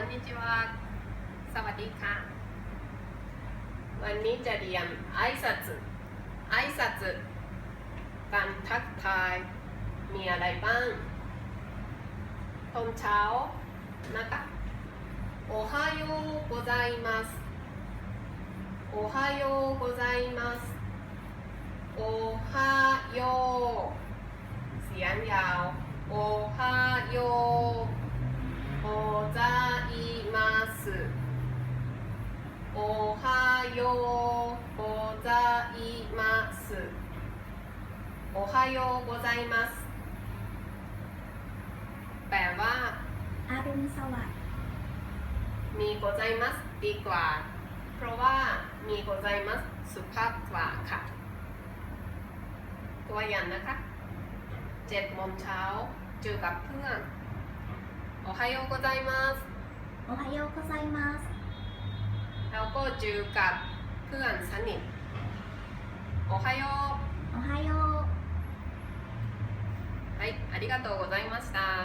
อนนิจิวาสวัสดีค่ะ วันนี้จะเรียนไอซัตไอซัตการทักทาย มีอะไรบ้างตอนเช้านะคะโอฮาโยโกไซมัสโอฮาโยโกไซมัสโอฮาโยเสียงยาว มัสโอฮาโยโกไซมัสโอฮาโยโกไซมัสแปลว่าอารุณสวัสดิ์มีโกไซมัสดีกว่า เพราะว่ามีโกไซมัสสุภาพกว่าค่ะ ตัวอย่างนะคะเจ็ดโมงเช้าเจอกับเพื่อนโอไฮโอโกไซมัส โอไฮโอโกไซมัส แล้วก็เจอกับเพื่อนสนิทโอไฮโอ โอไฮโอ はい、ありがとうございました。